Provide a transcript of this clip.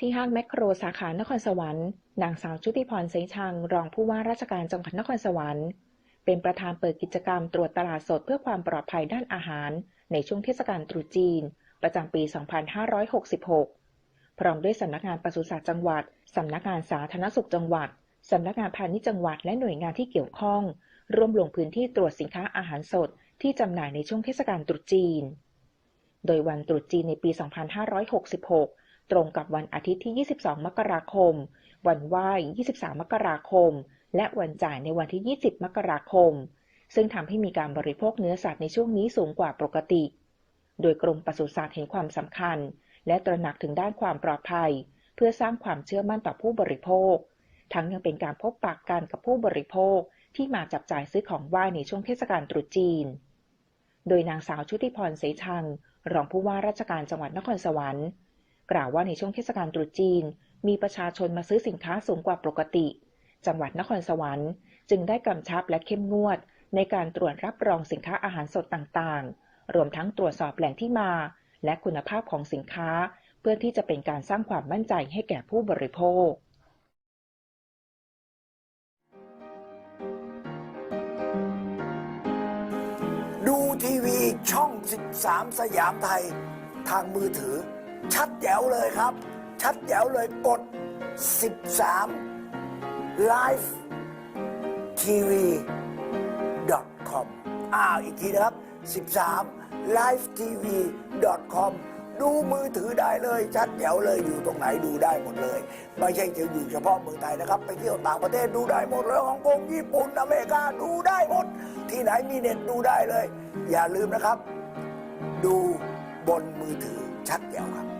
ที่ห้างแมคโครสาขานครสวรรค์ นางสาวชุติพรเสงชัง รองผู้ว่าราชการจังหวัดนครสวรรค์ เป็นประธานเปิดกิจกรรมตรวจตลาดสดเพื่อความปลอดภัยด้านอาหาร ในช่วงเทศกาลตรุษจีน ประจำปี 2566 พร้อมด้วยสำนักงานปศุสัตว์จังหวัด สำนักงานสาธารณสุขจังหวัด สำนักงานพาณิชย์จังหวัดและหน่วยงานที่เกี่ยวข้อง ร่วมลงพื้นที่ตรวจสินค้าอาหารสด ที่จำหน่ายในช่วงเทศกาลตรุษจีน โดยวันตรุษจีนในปี 2566 ตรงกับวันอาทิตย์ที่ 22 มกราคม วันไหว้ 23 มกราคม และวันจ่ายในวันที่ 20 มกราคม ซึ่งทำให้มีการบริโภคเนื้อสัตว์ในช่วงนี้สูงกว่าปกติ โดยกรมปศุสัตว์เห็นความสำคัญ และตระหนักถึงด้านความปลอดภัย เพื่อสร้างความเชื่อมั่นต่อผู้บริโภค ทั้งยังเป็นการพบปะกันกับผู้บริโภคที่มาจับจ่ายซื้อของไหว้ในช่วงเทศกาลตรุษจีน โดยนางสาวชุติพรเสชัง รองผู้ว่าราชการจังหวัดนครสวรรค์ กล่าวว่าในช่วงเทศกาลตรุษจีน มีประชาชนมาซื้อสินค้าสูงกว่าปกติ จังหวัดนครสวรรค์ จึงได้กำชับและเข้มงวด ในการตรวจรับรองสินค้าอาหารสดต่างๆ รวมทั้งตรวจสอบแหล่งที่มา และคุณภาพของสินค้า เพื่อที่จะเป็นการสร้างความมั่นใจให้แก่ผู้บริโภคดูทีวีช่อง 13 สยามไทย ทางมือถือ ชัดแจ๋วเลยครับ ชัดแจ๋วเลยกด 13 live tv com อ้าวอีกทีนะครับ 13 live tv com ดูมือถือได้เลยชัดแจ๋วเลยอยู่ตรงไหนดูได้หมดเลย ไม่ใช่จะอยู่เฉพาะเมืองไทยนะครับ ไปเที่ยวต่างประเทศดูได้หมดเลยฮ่องกงญี่ปุ่นอเมริกาดูได้หมด ที่ไหนมีเน็ตดูได้เลย อย่าลืมนะครับ ดูบนมือถือ 拆掉啊